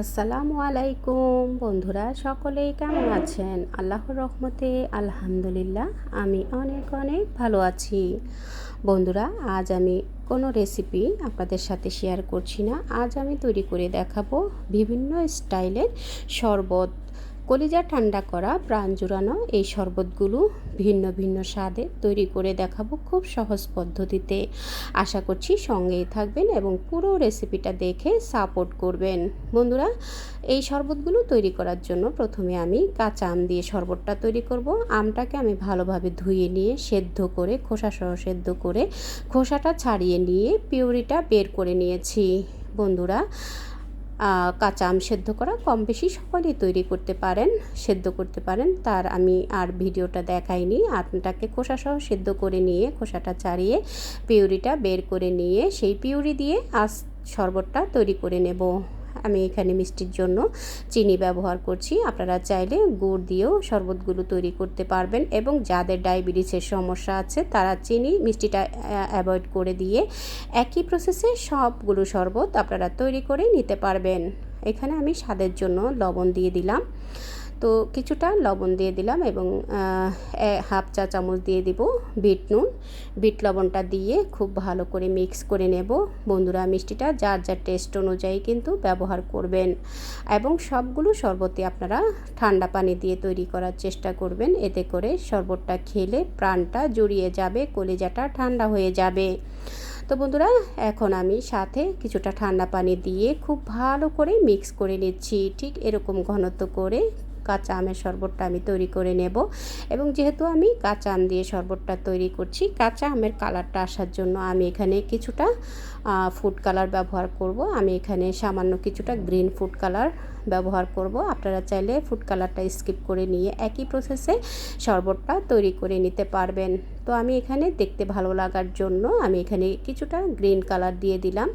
আসসালামু আলাইকুম। বন্ধুরা, সকলেই কেমন আছেন? আল্লাহর রহমতে, আলহামদুলিল্লাহ, আমি অনেক অনেক ভালো আছি। বন্ধুরা, আজ আমি কোনো রেসিপি আপনাদের সাথে শেয়ার করছি না। আজ আমি তৈরি করে দেখাবো বিভিন্ন স্টাইলের শরবত। কলিজা ঠান্ডা করা, প্রাণ জুড়ানো এই শরবতগুলো ভিন্ন ভিন্ন স্বাদে তৈরি করে দেখাবো খুব সহজ পদ্ধতিতে। আশা করছি সঙ্গেই থাকবেন এবং পুরো রেসিপিটা দেখে সাপোর্ট করবেন। বন্ধুরা, এই শরবতগুলো তৈরি করার জন্য প্রথমে আমি কাঁচা আম দিয়ে শরবতটা তৈরি করব। আমটাকে আমি ভালোভাবে ধুয়ে নিয়ে সেদ্ধ করে খোসা সহ সেদ্ধ করে, খোসাটা ছাড়িয়ে নিয়ে পিউরিটা বের করে নিয়েছি। বন্ধুরা কাঁচা আম সেদ্ধ করা, কম বেশি সকলেই তৈরি করতে পারেন, সেদ্ধ করতে পারেন। তার আমি আর ভিডিওটা দেখাইনি। আমটাকে খোসাসহ সেদ্ধ করে নিয়ে, খোসাটা ছাড়িয়ে, পিউরিটা বের করে নিয়ে, সেই পিউরি দিয়ে আস শরবতটা তৈরি করে নেব। আমি এখানে মিষ্টির জন্য চিনি ব্যবহার করছি। আপনারা চাইলে গুড় দিয়েও শরবতগুলো তৈরি করতে পারবেন এবং যাদের ডায়াবেটিসের সমস্যা আছে তারা চিনি, মিষ্টিটা অ্যাভয়েড করে দিয়ে একই প্রসেসে সবগুলো শরবত আপনারা তৈরি করে নিতে পারবেন। এখানে আমি স্বাদের জন্য লবণ দিয়ে দিলাম। তো কিছুটা লবণ দিয়ে দিলাম এবং হাফ চা চামচ দিয়ে দিব বিট নুন। বিট লবণটা দিয়ে খুব ভালো করে মিক্স করে নেব। বন্ধুরা, মিষ্টিটা যার যার টেস্ট অনুযায়ী কিন্তু ব্যবহার করবেন এবং সবগুলো শরবতে আপনারা ঠান্ডা পানি দিয়ে তৈরি করার চেষ্টা করবেন। এতে করে শরবতটা খেলে প্রাণটা জড়িয়ে যাবে, কলিজাটা ঠান্ডা হয়ে যাবে। তো বন্ধুরা, এখন আমি সাথে কিছুটা ঠান্ডা পানি দিয়ে খুব ভালো করে মিক্স করে নিচ্ছি। ঠিক এরকম ঘনত্ব করে কাঁচা আমের শরবতটা আমি তৈরি করে নেব। এবং যেহেতু আমি কাঁচা আম দিয়ে শরবতটা তৈরি করছি, কাঁচা আমের কালারটা আসার জন্য আমি এখানে কিছুটা ফুড কালার ব্যবহার করব। আমি এখানে সামান্য কিছুটা গ্রিন ফুড কালার ব্যবহার করব। আপনারা চাইলে ফুড কালারটা স্কিপ করে নিয়ে একই প্রসেসে শরবতটা তৈরি করে নিতে পারবেন। তো আমি এখানে দেখতে ভালো লাগার জন্য আমি এখানে কিছুটা গ্রিন কালার দিয়ে দিলাম।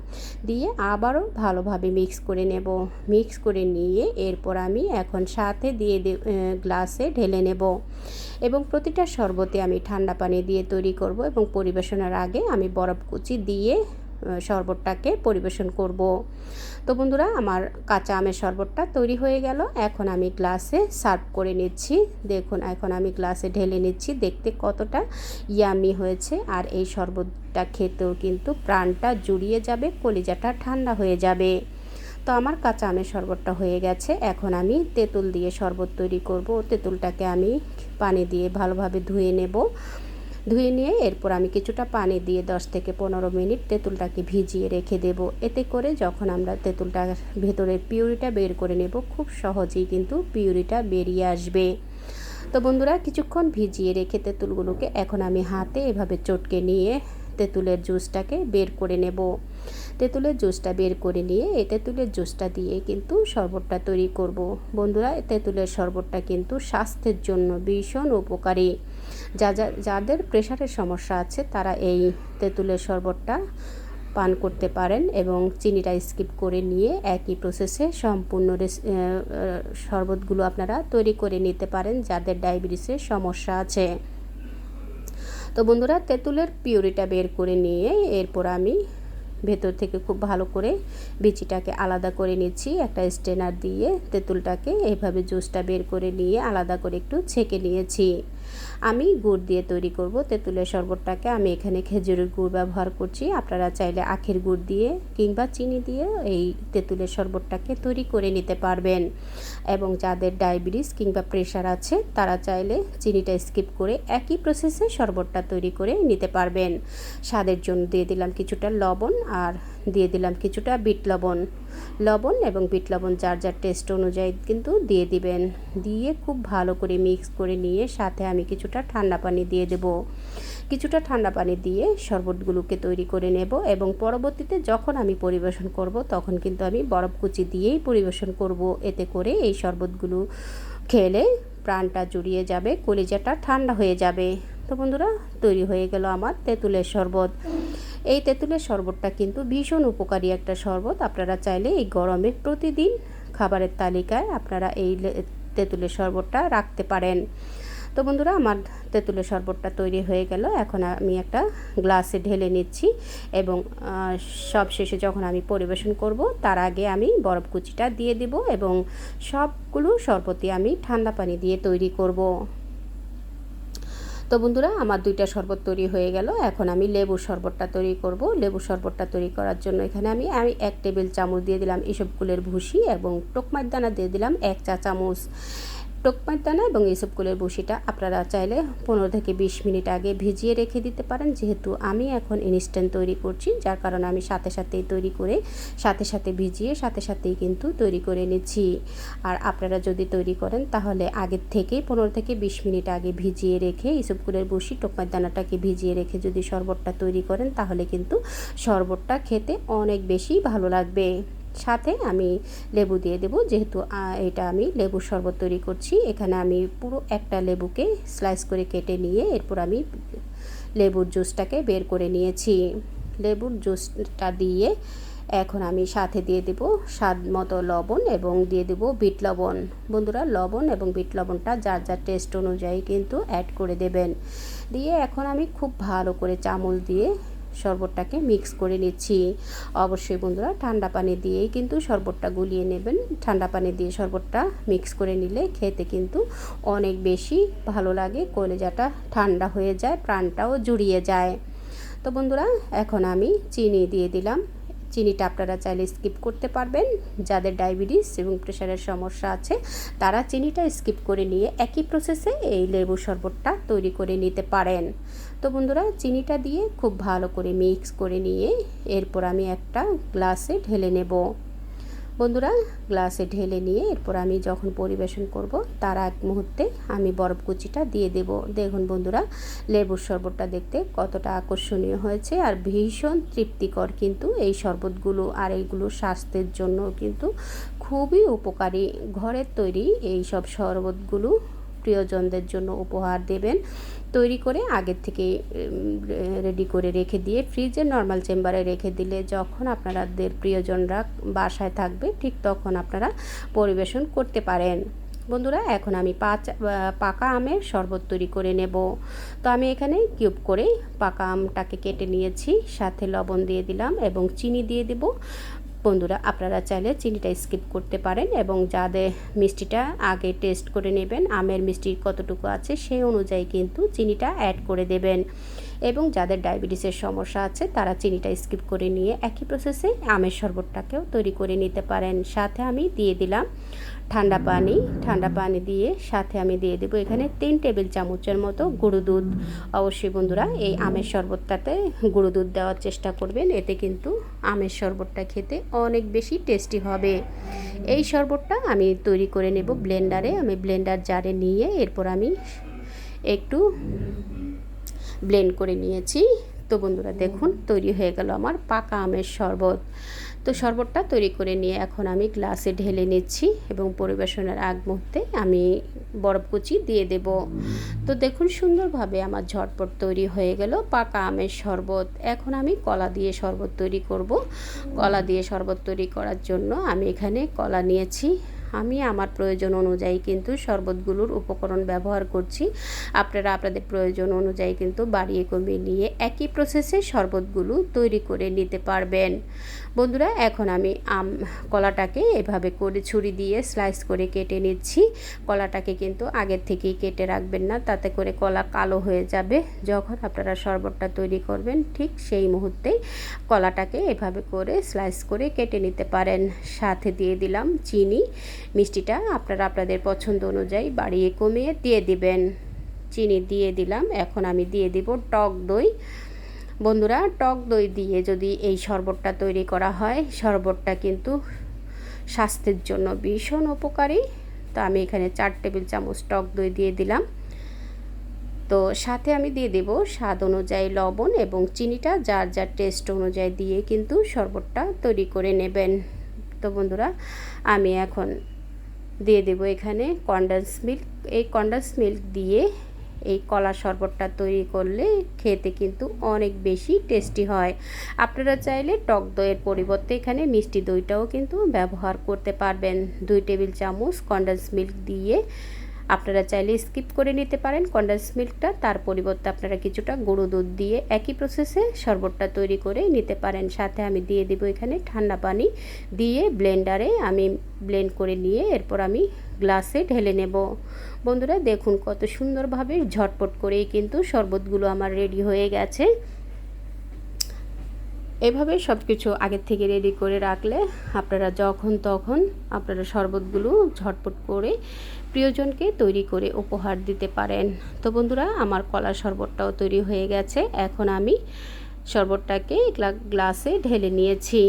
দিয়ে আবারও ভালোভাবে মিক্স করে নেব। মিক্স করে নিয়ে এরপর আমি এখন সাথে দিয়ে গ্লাসে ঢেলে নেব। এবং প্রতিটা শরবতে আমি ঠান্ডা পানি দিয়ে তৈরি করব এবং পরিবেশনের আগে আমি বরফ কুচি দিয়ে শরবতটাকে পরিবেশন করব। তো বন্ধুরা, আমার কাঁচা আমের শরবতটা তৈরি হয়ে গেল। এখন আমি গ্লাসে সার্ভ করে নিচ্ছি। দেখুন, এখন আমি গ্লাসে ঢেলে নিচ্ছি। দেখতে কতটা ইয়ামি হয়েছে। আর এই শরবতটা খেতেও কিন্তু প্রাণটা জুড়িয়ে যাবে, কলিজাটা ঠান্ডা হয়ে যাবে। তো আমার কাঁচা আমের শরবতটা হয়ে গেছে। এখন আমি তেঁতুল দিয়ে শরবত তৈরি করব। তেঁতুলটাকে আমি পানি দিয়ে ভালোভাবে ধুয়ে নেব। ধুয়ে নিয়ে এরপর আমি কিছুটা পানি দিয়ে 10 থেকে পনেরো মিনিট তেঁতুলটাকে ভিজিয়ে রেখে দেব। এতে করে যখন আমরা তেঁতুলটার ভেতরের পিউরিটা বের করে নেব, খুব সহজেই কিন্তু পিউরিটা বেরিয়ে আসবে। তো বন্ধুরা, কিছুক্ষণ ভিজিয়ে রেখে তেঁতুলগুলোকে এখন আমি হাতে এভাবে চটকে নিয়ে তেঁতুলের জুসটাকে বের করে নেব। তেঁতুলের জুসটা বের করে নিয়ে এই তেঁতুলের জুসটা দিয়ে কিন্তু শরবতটা তৈরি করব। বন্ধুরা তেঁতুলের শরবতটা কিন্তু স্বাস্থ্যের জন্য ভীষণ উপকারী। যা যাদের প্রেশারের সমস্যা আছে, তারা এই তেঁতুলের শরবতটা পান করতে পারেন এবং চিনিটা স্কিপ করে নিয়ে একই প্রসেসে সম্পূর্ণ শরবতগুলো আপনারা তৈরি করে নিতে পারেন যাদের ডায়াবেটিসের সমস্যা আছে। তো বন্ধুরা, তেঁতুলের পিউরিটা বের করে নিয়ে এরপর আমি ভেতর থেকে খুব ভালো করে বিচিটাকে আলাদা করে নিচ্ছি, একটা স্টেনার দিয়ে তেঁতুলটাকে এভাবে জুসটা বের করে নিয়ে আলাদা করে একটু ছেঁকে নিয়েছি। আমি গুড় দিয়ে তৈরি করব। তেঁতুলের শরবতটাকে আমি এখানে খেজুরের গুড় ব্যবহার করছি। আপনারা চাইলে আখের গুড় দিয়ে কিংবা চিনি দিয়ে এই তেঁতুলের শরবতটাকে তৈরি করে নিতে পারবেন। এবং যাদের ডায়াবেটিস কিংবা প্রেশার আছে, তারা চাইলে চিনিটা স্কিপ করে একই প্রসেসে শরবতটা তৈরি করে নিতে পারবেন। স্বাদের জন্য দিয়ে দিলাম কিছুটা লবণ আর দিয়ে দিলাম কিছুটা বিট লবণ। লবণ এবং বিট লবণ যার যার টেস্ট অনুযায়ী কিন্তু দিয়ে দিবেন। দিয়ে খুব ভালো করে মিক্স করে নিয়ে সাথে আমি কিছুটা ঠান্ডা পানি দিয়ে দেব। কিছুটা ঠান্ডা পানি দিয়ে শরবতগুলোকে তৈরি করে নেব এবং পরবর্তীতে যখন আমি পরিবেশন করব তখন কিন্তু আমি বরফ কুচি দিয়েই পরিবেশন করব। এতে করে এই শরবতগুলো খেলে প্রাণটা জুড়িয়ে যাবে, কলিজাটা ঠান্ডা হয়ে যাবে। তো বন্ধুরা, তৈরি হয়ে গেল আমার তেঁতুলের শরবত। এই তেঁতুলের শরবতটা কিন্তু ভীষণ উপকারী একটা শরবত। আপনারা চাইলে এই গরমে প্রতিদিন খাবারের তালিকায় আপনারা এই তেঁতুলের শরবতটা রাখতে পারেন। তো বন্ধুরা, আমার তেঁতুলের শরবতটা তৈরি হয়ে গেল। এখন আমি একটা গ্লাসে ঢেলে নিচ্ছি এবং সব শেষে যখন আমি পরিবেশন করব, তার আগে আমি বরফ কুচিটা দিয়ে দিব এবং সবগুলো শরবতই আমি ঠান্ডা পানি দিয়ে তৈরি করব। তো বন্ধুরা, আমার দুইটা শরবত তৈরি হয়ে গেল। এখন আমি লেবু শরবতটা তৈরি করব। লেবু শরবতটা তৈরি করার জন্য এখানে আমি আমি এক টেবিল চামচ দিয়ে দিলাম এসব কুলের ভুসি এবং টোকমার দানা দিয়ে দিলাম এক চা চামচ টোকমার দানা এবং এইসব কুলের বসিটা আপনারা চাইলে পনেরো থেকে বিশ মিনিট আগে ভিজিয়ে রেখে দিতে পারেন। যেহেতু আমি এখন ইনস্ট্যান্ট তৈরি করছি, যার কারণে আমি সাথে সাথেই তৈরি করে, সাথে সাথে ভিজিয়ে সাথে সাথেই কিন্তু তৈরি করে নিচ্ছি। আর আপনারা যদি তৈরি করেন, তাহলে আগের থেকেই পনেরো থেকে বিশ মিনিট আগে ভিজিয়ে রেখে এইসব কুলের বসি টোকমার দানাটাকে ভিজিয়ে রেখে যদি শরবতটা তৈরি করেন, তাহলে কিন্তু শরবতটা খেতে অনেক বেশি ভালো লাগবে। সাথে আমি লেবু দিয়ে দেবো। যেহেতু এটা আমি লেবুর শরবত তৈরি করছি, এখানে আমি পুরো একটা লেবুকে স্লাইস করে কেটে নিয়ে এরপর আমি লেবুর জুসটাকে বের করে নিয়েছি। লেবুর জুসটা দিয়ে এখন আমি সাথে দিয়ে দেব স্বাদ মতো লবণ এবং দিয়ে দেব বিট লবণ। বন্ধুরা, লবণ এবং বিট লবণটা যার যার টেস্ট অনুযায়ী কিন্তু অ্যাড করে দেবেন। দিয়ে এখন আমি খুব ভালো করে চামচ দিয়ে শরবতটাকে মিক্স করে নিচ্ছি। অবশ্যই বন্ধুরা ঠান্ডা পানি দিয়েই কিন্তু শরবতটা গুলিয়ে নেবেন। ঠান্ডা পানি দিয়ে শরবতটা মিক্স করে নিলে খেতে কিন্তু অনেক বেশি ভালো লাগে, কলেজাটা ঠান্ডা হয়ে যায়, প্রাণটাও জুড়িয়ে যায়। তো বন্ধুরা এখন আমি চিনি দিয়ে দিলাম। চিনিটা আপনারা চাইলে স্কিপ করতে পারবেন। যাদের ডায়াবেটিস এবং প্রেশারের সমস্যা আছে, তারা চিনিটা স্কিপ করে নিয়ে একই প্রসেসে এই লেবু শরবতটা তৈরি করে নিতে পারেন। তো বন্ধুরা, চিনিটা দিয়ে খুব ভালো করে মিক্স করে নিয়ে এরপর আমি একটা গ্লাসে ঢেলে নেব। বন্ধুরা গ্লাসে ঢেলে নিয়ে এরপর আমি যখন পরিবেশন করব, তার এক মুহূর্তে আমি বরফ কুচিটা দিয়ে দেব। দেখুন বন্ধুরা, লেবুর শরবতটা দেখতে কতটা আকর্ষণীয় হয়েছে আর ভীষণ তৃপ্তিকর কিন্তু এই শরবতগুলো আর এইগুলো স্বাস্থ্যের জন্য কিন্তু খুবই উপকারী। ঘরের তৈরি এই সব শরবতগুলো প্রিয়জনদের জন্য উপহার দেবেন। তৈরি করে আগের থেকে রেডি করে রেখে দিয়ে ফ্রিজে নর্মাল চেম্বারে রেখে দিলে যখন আপনাদের প্রিয়জনরা বাসায় থাকবে, ঠিক তখন আপনারা পরিবেশন করতে পারেন। বন্ধুরা, এখন আমি পাঁচ পাকা আমের শরবত তৈরি করে নেব। তো আমি এখানে কিউব করে পাকা আমটাকে কেটে নিয়েছি, সাথে লবণ দিয়ে দিলাম এবং চিনি দিয়ে দেব। বন্ধুরা, আপনারা চাইলে চিনিটা স্কিপ করতে পারেন এবং যাদের মিষ্টিটা আগে টেস্ট করে নেবেন, আমের মিষ্টি কতটুকু আছে সেই অনুযায়ী কিন্তু চিনিটা অ্যাড করে দেবেন। এবং যাদের ডায়াবেটিসের সমস্যা আছে, তারা চিনিটা স্কিপ করে নিয়ে একই প্রসেসে আমের শরবতটাকেও তৈরি করে নিতে পারেন। সাথে আমি দিয়ে দিলাম ঠান্ডা পানি। ঠান্ডা পানি দিয়ে সাথে আমি দিয়ে দেবো এখানে তিন টেবিল চামচের মতো গুঁড়ো দুধ। অবশ্যই বন্ধুরা, এই আমের শরবতটাতে গুঁড়ো দুধ দেওয়ার চেষ্টা করবেন, এতে কিন্তু আমের শরবতটা খেতে অনেক বেশি টেস্টি হবে। এই শরবতটা আমি তৈরি করে নেব ব্লেন্ডারে আমি ব্লেন্ডার জারে নিয়ে এরপর আমি একটু ব্লেন্ড করে নিয়েছি। তো বন্ধুরা দেখুন, তৈরি হয়ে গেল আমার পাকা আমের শরবত। তো শরবতটা তৈরি করে নিয়ে এখন আমি গ্লাসে ঢেলে নিচ্ছি এবং পরিবেশনের আগ মুহূর্তে আমি বরফ কুচি দিয়ে দেব। তো দেখুন, সুন্দরভাবে আমার ঝটপট তৈরি হয়ে গেল। পাকা আমের শরবত। এখন আমি কলা দিয়ে শরবত তৈরি করব। কলা দিয়ে শরবত তৈরি করার জন্য আমি এখানে কলা নিয়েছি। আমি আমার প্রয়োজন অনুযায়ী কিন্তু শরবতগুলোর উপকরণ ব্যবহার করছি। আপনারা আপনাদের প্রয়োজন অনুযায়ী কিন্তু বাড়িয়ে কমিয়ে নিয়ে একই প্রসেসে শরবতগুলো তৈরি করে নিতে পারবেন। বন্ধুরা, এখন আমি আম, কলাটাকে এভাবে করে ছুরি দিয়ে স্লাইস করে কেটে নিচ্ছি। কলাটাকে কিন্তু আগের থেকেই কেটে রাখবেন না, তাতে করে কলা কালো হয়ে যাবে। যখন আপনারা শরবতটা তৈরি করবেন, ঠিক সেই মুহূর্তেই কলাটাকে এভাবে করে স্লাইস করে কেটে নিতে পারেন। সাথে দিয়ে দিলাম চিনি। মিষ্টিটা আপনারা আপনাদের পছন্দ অনুযায়ী বাড়িয়ে কমিয়ে দিয়ে দিবেন। চিনি দিয়ে দিলাম, এখন আমি দিয়ে দিব টক দই। বন্ধুরা, টক দই দিয়ে যদি এই শরবতটা তৈরি করা হয়, শরবতটা কিন্তু স্বাস্থ্যের জন্য ভীষণ উপকারী। তো আমি এখানে চার টেবিল চামচ টক দই দিয়ে দিলাম। তো সাথে আমি দিয়ে দেব স্বাদ অনুযায়ী লবণ এবং চিনিটা যার যার টেস্ট অনুযায়ী দিয়ে কিন্তু শরবতটা তৈরি করে নেবেন। তো বন্ধুরা, আমি এখন দিয়ে দেব এখানে কন্ডেন্স মিল্ক এই কন্ডেন্স মিল্ক দিয়ে এই কলা শরবতটা তৈরি করলে খেতে কিন্তু অনেক বেশি টেস্টি হয়। আপনারা চাইলে টক দইয়ের পরিবর্তে এখানে মিষ্টি দইটাও কিন্তু ব্যবহার করতে পারবেন। দুই টেবিল চামচ কন্ডেন্স মিল্ক দিয়ে আপনারা চাইলে স্কিপ করে নিতে পারেন কন্ডেন্স মিল্কটা তার পরিবর্তে আপনারা কিছুটা গরু দুধ দিয়ে একই প্রসেসে শরবতটা তৈরি করে নিতে পারেন। সাথে আমি দিয়ে দেবো এখানে ঠান্ডা পানি। দিয়ে ব্লেন্ডারে আমি ব্লেন্ড করে নিয়ে এরপর আমি গ্লাসে ঢেলে নেব। বন্ধুরা, দেখুন কত সুন্দরভাবে ঝটপট করেই কিন্তু শরবতগুলো আমার রেডি হয়ে গেছে। এভাবে সব কিছু আগের থেকে রেডি করে রাখলে আপনারা যখন তখন আপনারা শরবতগুলো ঝটপট করে প্রিয়জনকে তৈরি করে উপহার দিতে পারেন। তো বন্ধুরা, আমার কলা শরবতটাও তৈরি হয়ে গেছে। এখন আমি শরবতটাকে গ্লাসে ঢেলে নিয়েছি।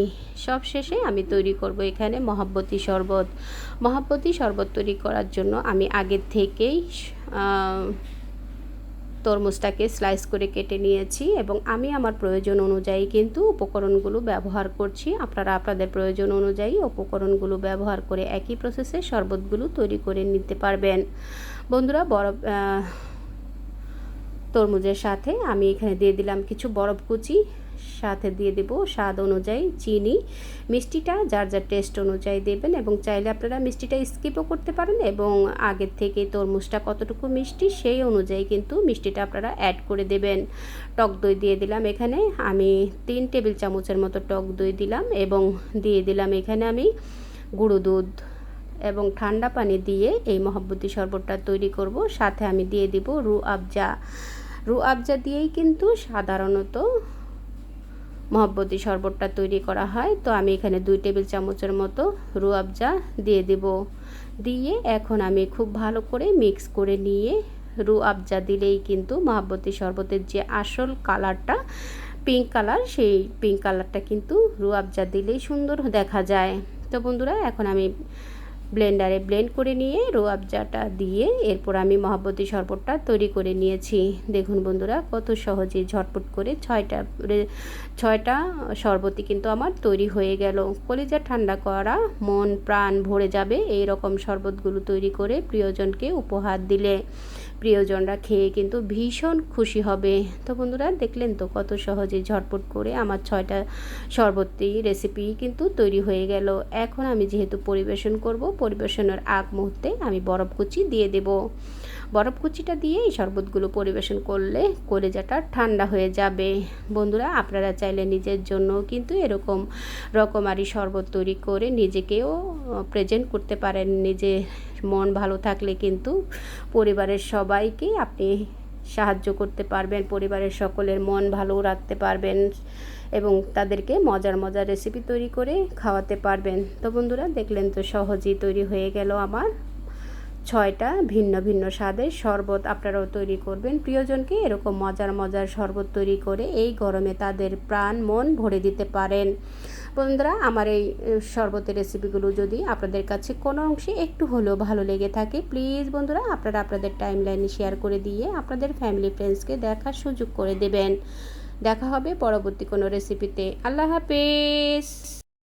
সব শেষে আমি তৈরি করব এখানে মহাব্বতী শরবত। মহাব্বতী শরবত তৈরি করার জন্য আমি আগের থেকেই তরমুজটাকে স্লাইস করে কেটে নিয়েছি এবং আমি আমার প্রয়োজন অনুযায়ী কিন্তু উপকরণগুলো ব্যবহার করছি। আপনারা আপনাদের প্রয়োজন অনুযায়ী উপকরণগুলো ব্যবহার করে একই প্রসেসে শরবতগুলো তৈরি করে নিতে পারবেন। বন্ধুরা বরফ তরমুজের সাথে আমি এখানে দিয়ে দিলাম কিছু বরফ কুচি। সাথে দিয়ে দেব স্বাদ অনুযায়ী চিনি। মিষ্টিটা যার যার টেস্ট অনুযায়ী দেবেন এবং চাইলে আপনারা মিষ্টিটা স্কিপও করতে পারেন এবং আগের থেকে তরমুজটা কতটুকু মিষ্টি সেই অনুযায়ী কিন্তু মিষ্টিটা আপনারা অ্যাড করে দেবেন। টক দই দিয়ে দিলাম এখানে, আমি তিন টেবিল চামচের মতো টক দই দিলাম এবং দিয়ে দিলাম এখানে আমি গুঁড়ো দুধ এবং ঠান্ডা পানি দিয়ে এই মহব্বতী শরবতটা তৈরি করব। সাথে আমি দিয়ে দিব রু আবজা। রু আবজা দিয়েই কিন্তু সাধারণত মহব্বতী শরবতটা তৈরি করা হয়। তো আমি এখানে দুই টেবিল চামচের মতো রুয়াবজা দিয়ে দেব। দিয়ে এখন আমি খুব ভালো করে মিক্স করে নিয়ে রু আবজা দিলেই কিন্তু মহাব্বতী শরবতের যে আসল কালারটা, পিঙ্ক কালার, সেই পিঙ্ক কালারটা কিন্তু রু আবজা দিলেই সুন্দর দেখা যায়। তো বন্ধুরা, এখন আমি ব্লেন্ডারে ব্লেন্ড করে নিয়ে রোয়াবজাটা দিয়ে এরপর আমি মহাব্বতী শরবতটা তৈরি করে নিয়েছি। দেখুন বন্ধুরা, কত সহজে ঝটপট করে ছয়টা ছয়টা শরবতই কিন্তু আমার তৈরি হয়ে গেল। কলিজা ঠান্ডা করা, মন, প্রাণ ভরে যাবে। এই রকম শরবতগুলো তৈরি করে প্রিয়জনকে উপহার দিলে। প্রিয়জনরা খেয়ে কিন্তু ভীষণ খুশি হবে। তো বন্ধুরা, দেখলেন তো কত সহজে ঝটপট করে আমার ছয়টা শরবতী রেসিপি কিন্তু তৈরি হয়ে গেল। এখন আমি যেহেতু পরিবেশন করব, পরিবেশনের আগ মুহূর্তে আমি বরফ কুচি দিয়ে দেব। বরফ কুচিটা দিয়ে এই শরবতগুলো পরিবেশন করলে কলেজাটা ঠান্ডা হয়ে যাবে। বন্ধুরা, আপনারা চাইলে নিজের জন্য কিন্তু এরকম রকমারি শরবত তৈরি করে নিজেকেও প্রেজেন্ট করতে পারেন। নিজে মন ভালো থাকলে কিন্তু পরিবারের সবাইকে আপনি সাহায্য করতে পারবেন, পরিবারের সকলের মন ভালো রাখতে পারবেন এবং তাদেরকে মজার মজার রেসিপি তৈরি করে খাওয়াতে পারবেন। তো বন্ধুরা, দেখলেন তো সহজেই তৈরি হয়ে গেল আমার ছয়টা ভিন্ন ভিন্ন স্বাদের শরবত আপনারাও তৈরি করবেন। প্রিয়জনকে এরকম মজার মজার শরবত তৈরি করে এই গরমে তাদের প্রাণ মন ভরে দিতে পারেন। বন্ধুরা, আমার এই শরবতের রেসিপিগুলো যদি আপনাদের কাছে কোনো অংশে একটু হলেও ভালো লেগে থাকে প্লিজ বন্ধুরা, আপনারা আপনাদের টাইম লাইনে শেয়ার করে দিয়ে আপনাদের ফ্যামিলি ফ্রেন্ডসকে দেখার সুযোগ করে দেবেন। দেখা হবে পরবর্তী কোনো রেসিপিতে আল্লাহ হাফেজ!